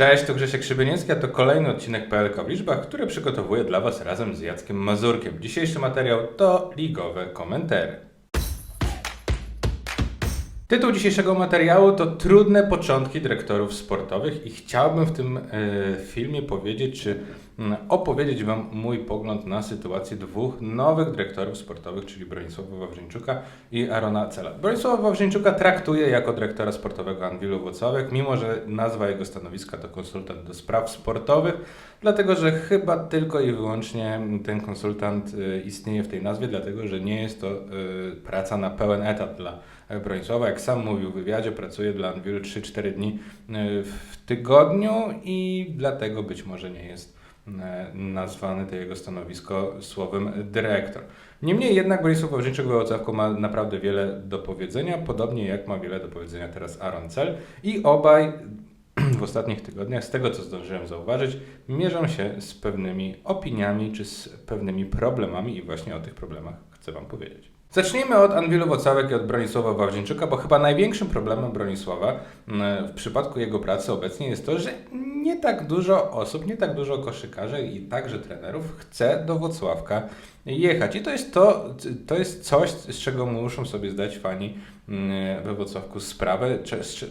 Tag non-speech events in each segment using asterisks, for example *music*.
Cześć, tu Grzesiek Szybieniecki, a to kolejny odcinek PLK w liczbach, który przygotowuję dla Was razem z Jackiem Mazurkiem. Dzisiejszy materiał to ligowe komentary. Tytuł dzisiejszego materiału to Trudne początki dyrektorów sportowych i chciałbym w tym e, filmie powiedzieć, czy mm, opowiedzieć Wam mój pogląd na sytuację dwóch nowych dyrektorów sportowych, czyli Bronisława Wawrzyńczuka i Arona Cela. Bronisława Wawrzyńczuka traktuję jako dyrektora sportowego Anwilu Włocławek, mimo że nazwa jego stanowiska to konsultant do spraw sportowych, dlatego że chyba tylko i wyłącznie ten konsultant e, istnieje w tej nazwie, dlatego że nie jest to e, praca na pełen etat dla Bronisława. Jak sam mówił w wywiadzie, pracuje dla Anwilu 3-4 dni e, w tygodniu i dlatego być może nie jest e, nazwane to jego stanowisko słowem dyrektor. Niemniej jednak Bronisław Wawrzyńczyk Wałocawko ma naprawdę wiele do powiedzenia, podobnie jak ma wiele do powiedzenia teraz Aaron Cel i obaj *clears throat* w ostatnich tygodniach, z tego co zdążyłem zauważyć, mierzą się z pewnymi opiniami czy z pewnymi problemami i właśnie o tych problemach chcę Wam powiedzieć. Zacznijmy od Anwilu Wocałek i od Bronisława Wawrzyńczyka, bo chyba największym problemem Bronisława mm, w przypadku jego pracy obecnie jest to, że nie tak dużo osób, nie tak dużo koszykarzy i także trenerów chce do Wocławka jechać. I to jest to, to jest coś, z czego muszą sobie zdać fani mm, we Wrocławku sprawę,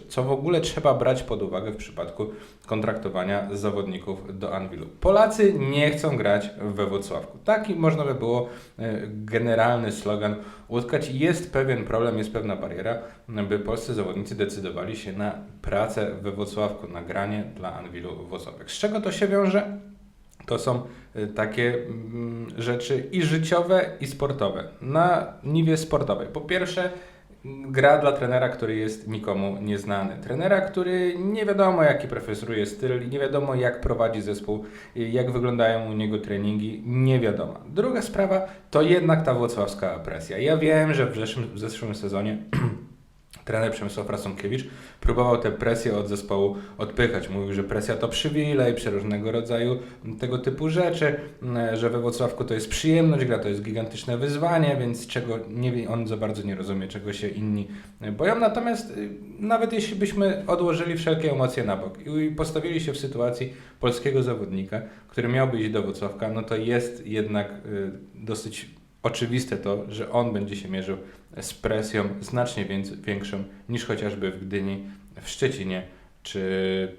co w ogóle trzeba brać pod uwagę w przypadku kontraktowania zawodników do Anwilu. Polacy nie chcą grać we Wrocławku. Taki można by było e, generalny slogan utkać. Jest pewien problem, jest pewna bariera, by polscy zawodnicy decydowali się na pracę we Wrocławku, na granie dla Anwilu Wrocławek. Z czego to się wiąże? To są y, takie mm, rzeczy i życiowe, i sportowe. Na niwie sportowej. Po pierwsze, gra dla trenera, który jest nikomu nieznany. Trenera, który nie wiadomo jaki profesoruje styl, nie wiadomo jak prowadzi zespół, jak wyglądają u niego treningi, nie wiadomo. Druga sprawa to jednak ta włocławska presja. Ja wiem, że w zeszłym, w zeszłym sezonie *clears throat* trener Przemysław Rasonkiewicz próbował tę presję od zespołu odpychać. Mówił, że presja to przywilej, przeróżnego rodzaju tego typu rzeczy, mm, że we Wrocławku to jest przyjemność, gra to jest gigantyczne wyzwanie, więc czego nie on za bardzo nie rozumie, czego się inni boją. Natomiast y, nawet jeśli byśmy odłożyli wszelkie emocje na bok i postawili się w sytuacji polskiego zawodnika, który miałby iść do Wrocławka, no to jest jednak y, dosyć oczywiste to, że on będzie się mierzył z presją znacznie większą niż chociażby w Gdyni, w Szczecinie czy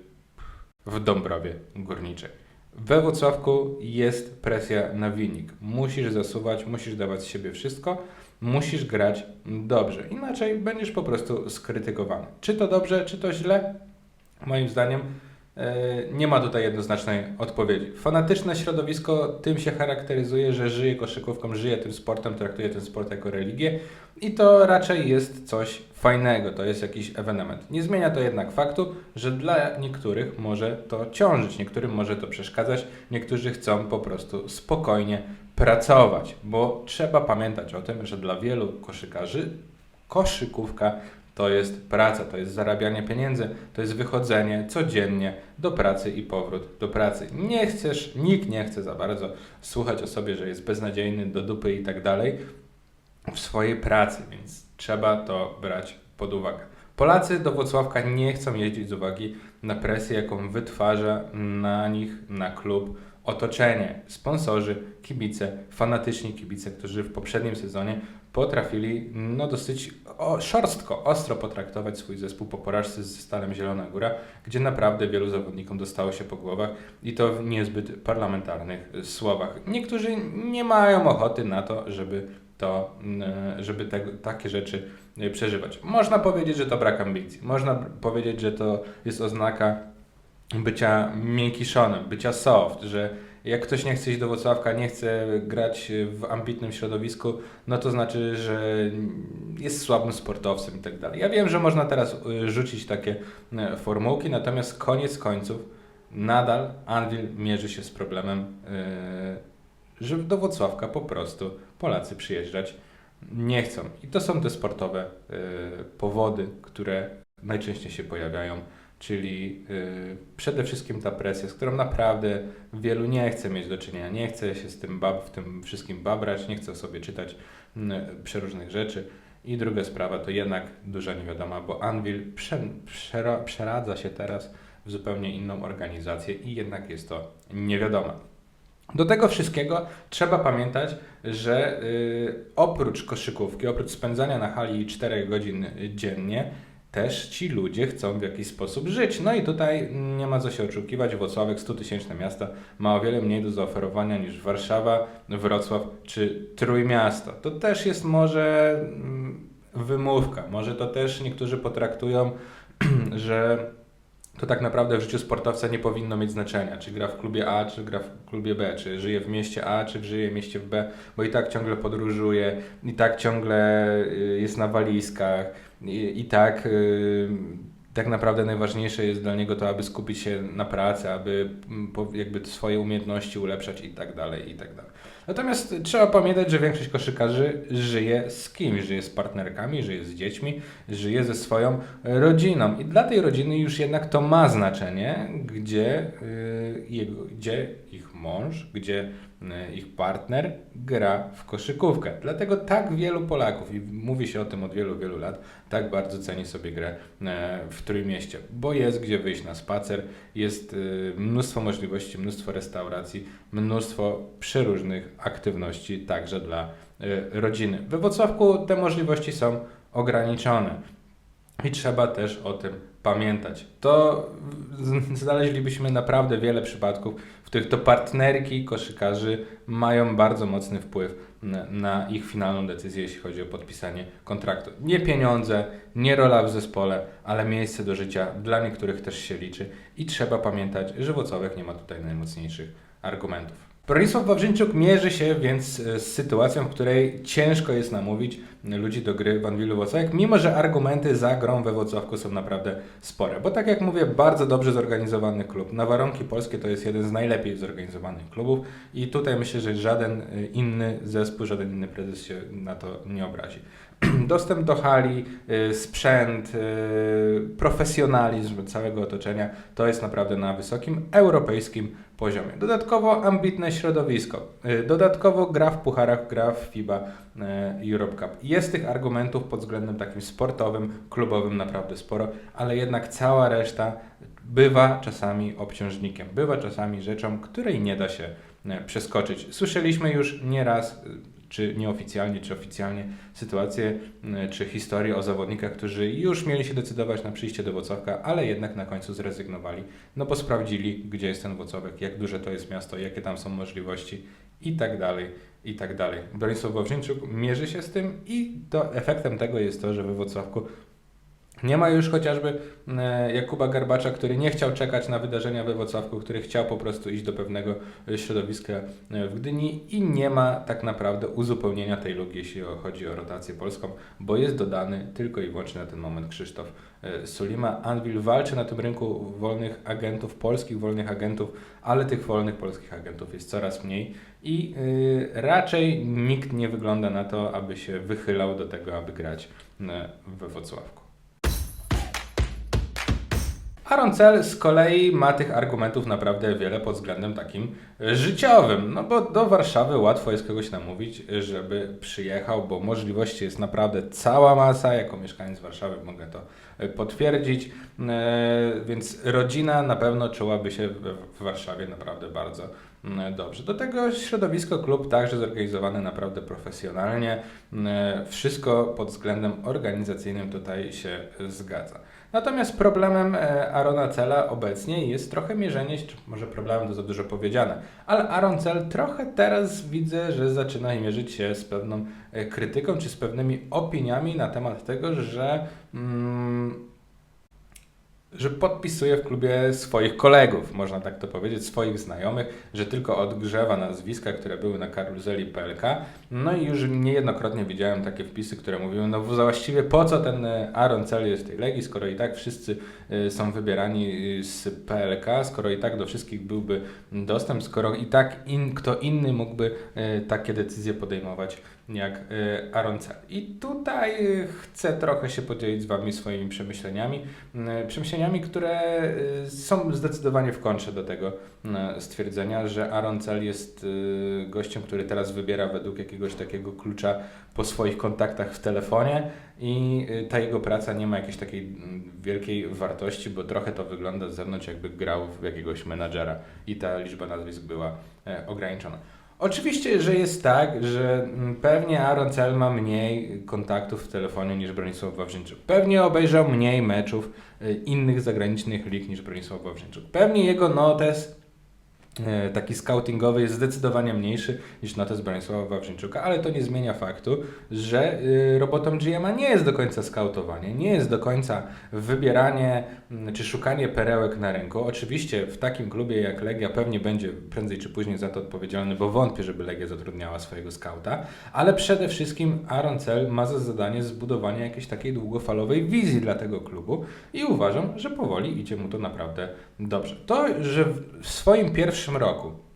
w Dąbrowie Górniczej. We Wrocławku jest presja na wynik. Musisz zasuwać, musisz dawać z siebie wszystko, musisz grać dobrze. Inaczej będziesz po prostu skrytykowany. Czy to dobrze, czy to źle? Moim zdaniem nie ma tutaj jednoznacznej odpowiedzi. Fanatyczne środowisko tym się charakteryzuje, że żyje koszykówką, żyje tym sportem, traktuje ten sport jako religię i to raczej jest coś fajnego, to jest jakiś ewenement. Nie zmienia to jednak faktu, że dla niektórych może to ciążyć, niektórym może to przeszkadzać, niektórzy chcą po prostu spokojnie pracować, bo trzeba pamiętać o tym, że dla wielu koszykarzy koszykówka to jest praca, to jest zarabianie pieniędzy, to jest wychodzenie codziennie do pracy i powrót do pracy. Nie chcesz, nikt nie chce za bardzo słuchać o sobie, że jest beznadziejny, do dupy i tak dalej w swojej pracy, więc trzeba to brać pod uwagę. Polacy do Włocławka nie chcą jeździć z uwagi na presję, jaką wytwarza na nich, na klub otoczenie, sponsorzy, kibice, fanatyczni kibice, którzy w poprzednim sezonie potrafili no dosyć o, szorstko, ostro potraktować swój zespół po porażce z Stalem Zielona Góra, gdzie naprawdę wielu zawodnikom dostało się po głowach i to w niezbyt parlamentarnych słowach. Niektórzy nie mają ochoty na to, żeby to, mm, żeby te, takie rzeczy przeżywać. Można powiedzieć, że to brak ambicji. Można powiedzieć, że to jest oznaka bycia miękkiszonem, bycia soft, że jak ktoś nie chce iść do Wrocławka, nie chce grać w ambitnym środowisku, no to znaczy, że jest słabym sportowcem i tak dalej. Ja wiem, że można teraz y, rzucić takie y, formułki, natomiast koniec końców nadal Anvil mierzy się z problemem, y, że do Wrocławka po prostu Polacy przyjeżdżać nie chcą. I to są te sportowe powody, które najczęściej się pojawiają czyli yy, przede wszystkim ta presja, z którą naprawdę wielu nie chce mieć do czynienia, nie chce się z tym bab, w tym wszystkim babrać, nie chce sobie czytać yy, przeróżnych rzeczy. I druga sprawa to jednak duża niewiadoma, bo Anvil prze, przeradza się teraz w zupełnie inną organizację i jednak jest to niewiadome. Do tego wszystkiego trzeba pamiętać, że y, oprócz koszykówki, oprócz spędzania na hali 4 godzin dziennie, też ci ludzie chcą w jakiś sposób żyć. No i tutaj nie ma co się oszukiwać. Włocławek, 100 tysięczne miasto, ma o wiele mniej do zaoferowania niż Warszawa, Wrocław czy Trójmiasto. To też jest może mm, wymówka. Może to też niektórzy potraktują, *clears throat* że to tak naprawdę w życiu sportowca nie powinno mieć znaczenia, czy gra w klubie A, czy gra w klubie B, czy żyje w mieście A, czy żyje w mieście B, bo i tak ciągle podróżuje, i tak ciągle y, jest na walizkach, i, tak y, tak naprawdę najważniejsze jest dla niego to, aby skupić się na pracy, aby mm, jakby swoje umiejętności ulepszać i tak dalej, i tak dalej. Natomiast trzeba pamiętać, że większość koszykarzy żyje z kimś, żyje z partnerkami, żyje z dziećmi, żyje ze swoją rodziną. I dla tej rodziny już jednak to ma znaczenie, gdzie, y, jego, gdzie ich mąż, gdzie ich partner gra w koszykówkę. Dlatego tak wielu Polaków, i mówi się o tym od wielu, wielu lat, tak bardzo ceni sobie grę e, w Trójmieście, bo jest gdzie wyjść na spacer, jest y, mnóstwo możliwości, mnóstwo restauracji, mnóstwo przeróżnych aktywności także dla rodziny. We Wrocławku te możliwości są ograniczone i trzeba też o tym pamiętać. To znaleźlibyśmy naprawdę wiele przypadków, których to partnerki koszykarzy mają bardzo mocny wpływ na, na ich finalną decyzję, jeśli chodzi o podpisanie kontraktu. Nie pieniądze, nie rola w zespole, ale miejsce do życia dla niektórych też się liczy i trzeba pamiętać, że Włocławek nie ma tutaj najmocniejszych argumentów. Bronisław Wawrzyńczuk mierzy się więc e, z sytuacją, w której ciężko jest namówić ludzi do gry w Anwilu Włocławek, mimo że argumenty za grą we Włocławku są naprawdę spore. Bo tak jak mówię, bardzo dobrze zorganizowany klub. Na warunki polskie to jest jeden z najlepiej zorganizowanych klubów i tutaj myślę, że żaden e, inny zespół, żaden inny prezes się na to nie obrazi. *clears throat* Dostęp do hali, y, sprzęt, y, profesjonalizm całego otoczenia to jest naprawdę na wysokim europejskim poziomie. Dodatkowo ambitne środowisko, dodatkowo gra w pucharach, gra w FIBA Europe Cup. Jest tych argumentów pod względem takim sportowym, klubowym naprawdę sporo, ale jednak cała reszta bywa czasami obciążnikiem, bywa czasami rzeczą, której nie da się e, przeskoczyć. Słyszeliśmy już nieraz, y, czy nieoficjalnie, czy oficjalnie, sytuacje y, czy historie o zawodnikach, którzy już mieli się decydować na przyjście do Włocławka, ale jednak na końcu zrezygnowali, no bo sprawdzili, gdzie jest ten Włocławek, jak duże to jest miasto, jakie tam są możliwości i tak dalej, i tak dalej. Bronisław Wawrzyńczuk mierzy się z tym i to, efektem tego jest to, że we Włocławku nie ma już chociażby e, Jakuba Garbacza, który nie chciał czekać na wydarzenia we Wrocławku, który chciał po prostu iść do pewnego e, środowiska e, w Gdyni i nie ma tak naprawdę uzupełnienia tej luki, jeśli chodzi o rotację polską, bo jest dodany tylko i wyłącznie na ten moment Krzysztof Sulima. Anvil walczy na tym rynku wolnych agentów, polskich wolnych agentów, ale tych wolnych polskich agentów jest coraz mniej i raczej nikt nie wygląda na to, aby się wychylał do tego, aby grać we Wrocławku. Aaron Cell z kolei ma tych argumentów naprawdę wiele pod względem takim życiowym, no bo do Warszawy łatwo jest kogoś namówić, żeby przyjechał, bo możliwości jest naprawdę cała masa, jako mieszkaniec Warszawy mogę to e, potwierdzić, E, więc rodzina na pewno czułaby się w Warszawie naprawdę bardzo dobrze. Do tego środowisko, klub także zorganizowany naprawdę profesjonalnie, E, wszystko pod względem organizacyjnym tutaj się zgadza. Natomiast problemem e, Arona Cela obecnie jest trochę mierzenie czy może problemem to za dużo powiedziane, ale Aaron Cel trochę teraz widzę, że zaczyna mierzyć się z pewną e, krytyką, czy z pewnymi opiniami na temat tego, że mm, że podpisuje w klubie swoich kolegów, można tak to powiedzieć, swoich znajomych, że tylko odgrzewa nazwiska, które były na karuzeli PLK. No i już niejednokrotnie widziałem takie wpisy, które mówiły, no właściwie po co ten e, Aaron Cel jest w tej Legii, skoro i tak wszyscy e, są wybierani e, z PLK, skoro i tak do wszystkich byłby dostęp, skoro i tak in, kto inny mógłby takie decyzje podejmować jak Aaron Cel. I tutaj chcę trochę się podzielić z Wami swoimi przemyśleniami. E, Przemyślenia doniesieniami, które y, są zdecydowanie w kontrze do tego y, stwierdzenia, że Aaron Cell jest y, gościem, który teraz wybiera według jakiegoś takiego klucza po swoich kontaktach w telefonie i y, ta jego praca nie ma jakiejś takiej mm, wielkiej wartości, bo trochę to wygląda z zewnątrz, jakby grał w jakiegoś menadżera i ta liczba nazwisk była e, ograniczona. Oczywiście, że jest tak, że mm, pewnie Aaron Cell ma mniej kontaktów w telefonie niż Bronisław Wawrzynczuk. Pewnie obejrzał mniej meczów y, innych zagranicznych lig niż Bronisław Wawrzynczuk. Pewnie jego notes taki scoutingowy jest zdecydowanie mniejszy niż notes Bronisława Wawrzynczuka, ale to nie zmienia faktu, że y, robotą GM'a nie jest do końca skautowanie, nie jest do końca wybieranie mm, czy szukanie perełek na rynku. Oczywiście w takim klubie jak Legia pewnie będzie prędzej czy później za to odpowiedzialny, bo wątpię, żeby Legia zatrudniała swojego skauta, ale przede wszystkim Aaron Cell ma za zadanie zbudowanie jakiejś takiej długofalowej wizji dla tego klubu i uważam, że powoli idzie mu to naprawdę dobrze. To, że w swoim pierwszym Szmroku.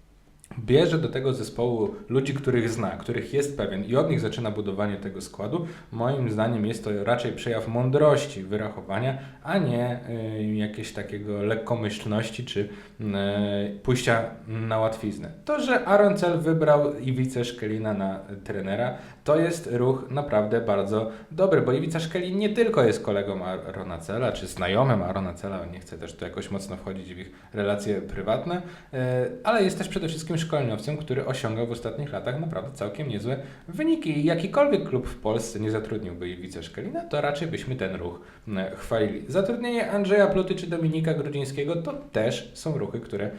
Bierze do tego zespołu ludzi, których zna, których jest pewien i od nich zaczyna budowanie tego składu, moim zdaniem jest to raczej przejaw mądrości, wyrachowania, a nie y, jakiegoś takiego lekkomyślności czy y, pójścia na łatwiznę. To, że Aaron wybrał Iwicę Szkelina na trenera, to jest ruch naprawdę bardzo dobry, bo Iwica Szkelin nie tylko jest kolegą Arona Cela, czy znajomym Arona Cela, nie chcę też tu jakoś mocno wchodzić w ich relacje prywatne, y, ale jest też przede wszystkim szkoleniowcem, który osiągał w ostatnich latach naprawdę całkiem niezłe wyniki. I jakikolwiek klub w Polsce nie zatrudniłby Iwice Szkelina, to raczej byśmy ten ruch e, chwalili. Zatrudnienie Andrzeja Pluty czy Dominika Grudzińskiego to też są ruchy, które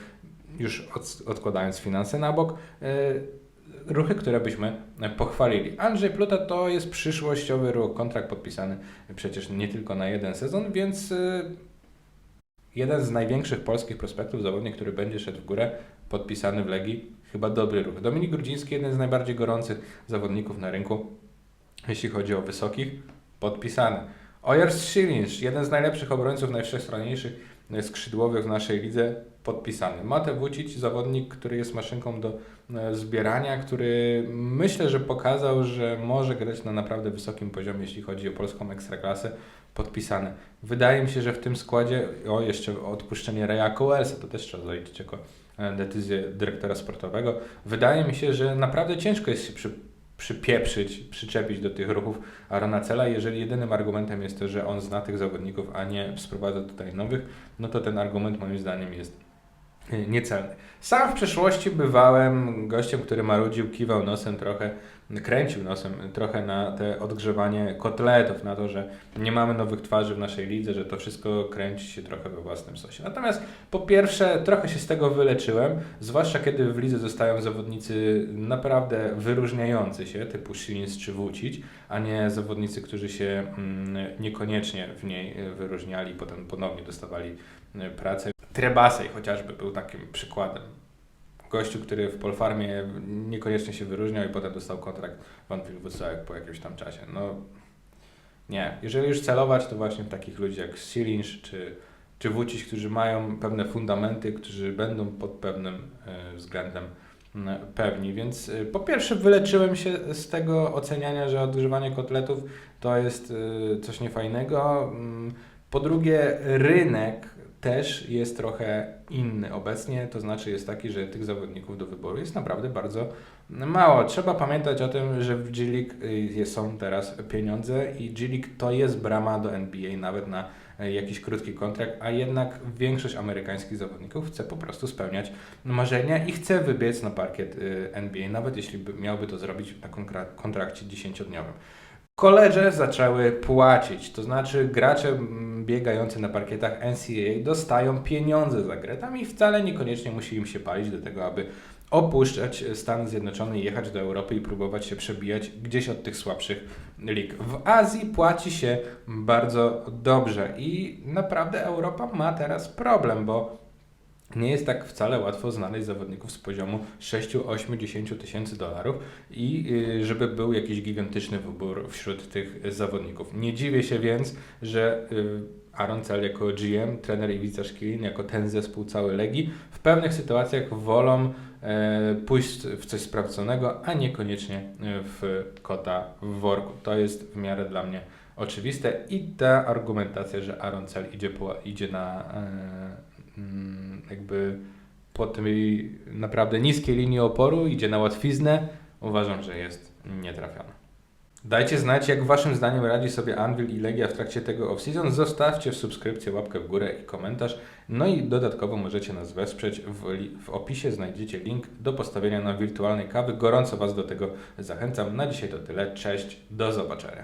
już od, odkładając finanse na bok, e, ruchy, które byśmy pochwalili. Andrzej Pluta to jest przyszłościowy ruch, kontrakt podpisany przecież nie tylko na jeden sezon, więc e, jeden z największych polskich prospektów, zawodnik, który będzie szedł w górę, podpisany w Legii, chyba dobry ruch. Dominik Grudziński, jeden z najbardziej gorących zawodników na rynku, jeśli chodzi o wysokich, podpisany. Ojers Szylinsz, jeden z najlepszych obrońców, najwszechstronniejszych skrzydłowych w naszej lidze, podpisany. Mate Vucic, zawodnik, który jest maszynką do e, zbierania, który myślę, że pokazał, że może grać na naprawdę wysokim poziomie, jeśli chodzi o polską ekstraklasę, podpisany. Wydaje mi się, że w tym składzie, o jeszcze odpuszczenie Reja Coelsa, to też trzeba zaliczyć jako decyzję dyrektora sportowego. Wydaje mi się, że naprawdę ciężko jest się przy, przypieprzyć, przyczepić do tych ruchów Arona Cela. Jeżeli jedynym argumentem jest to, że on zna tych zawodników, a nie sprowadza tutaj nowych, no to ten argument moim zdaniem jest e, niecelny. Sam w przeszłości bywałem gościem, który marudził, kiwał nosem trochę kręcił nosem trochę na te odgrzewanie kotletów, na to, że nie mamy nowych twarzy w naszej lidze, że to wszystko kręci się trochę we własnym sosie. Natomiast po pierwsze, trochę się z tego wyleczyłem, zwłaszcza kiedy w lidze zostają zawodnicy naprawdę wyróżniający się, typu Szylins czy Wójcić, a nie zawodnicy, którzy się mm, niekoniecznie w niej wyróżniali, potem ponownie dostawali y, pracę. Trebasej chociażby był takim przykładem gościu, który w Polfarmie niekoniecznie się wyróżniał i potem dostał kontrakt w Anfield Wrocław po jakimś tam czasie. No nie. Jeżeli już celować, to właśnie w takich ludzi jak Silinsz czy, czy Wuciś, którzy mają pewne fundamenty, którzy będą pod pewnym y, względem pewni. Więc y, po pierwsze wyleczyłem się z tego oceniania, że odgrzewanie kotletów to jest coś niefajnego. Po drugie, rynek też jest trochę inny obecnie, to znaczy jest taki, że tych zawodników do wyboru jest naprawdę bardzo mało. Trzeba pamiętać o tym, że w G-League y, są teraz pieniądze i G-League to jest brama do NBA nawet na y, jakiś krótki kontrakt, a jednak większość amerykańskich zawodników chce po prostu spełniać marzenia i chce wybiec na parkiet y, NBA, nawet jeśli miałby to zrobić na kontrakcie 10-dniowym. Koledże zaczęły płacić, to znaczy gracze biegający na parkietach NCAA dostają pieniądze za grę. Tam i wcale niekoniecznie musi im się palić do tego, aby opuszczać Stany Zjednoczone i jechać do Europy i próbować się przebijać gdzieś od tych słabszych lig. W Azji płaci się bardzo dobrze i naprawdę Europa ma teraz problem, bo nie jest tak wcale łatwo znaleźć zawodników z poziomu 6, 8, 10 tysięcy dolarów i y, żeby był jakiś gigantyczny wybór wśród tych zawodników. Nie dziwię się więc, że y, Aaron Cell jako GM, trener Iwica Szkilin, jako ten zespół cały Legii, w pewnych sytuacjach wolą e, pójść w coś sprawdzonego, a niekoniecznie w kota w worku. To jest w miarę dla mnie oczywiste i ta argumentacja, że Aaron Cell idzie, idzie na e, jakby po tej naprawdę niskiej linii oporu, idzie na łatwiznę, uważam, że jest nietrafiona. Dajcie znać, jak waszym zdaniem radzi sobie Anvil i Legia w trakcie tego off-season. Zostawcie subskrypcję, łapkę w górę i komentarz. No i dodatkowo możecie nas wesprzeć. W, w opisie znajdziecie link do postawienia na wirtualnej kawy. Gorąco Was do tego zachęcam. Na dzisiaj to tyle. Cześć, do zobaczenia.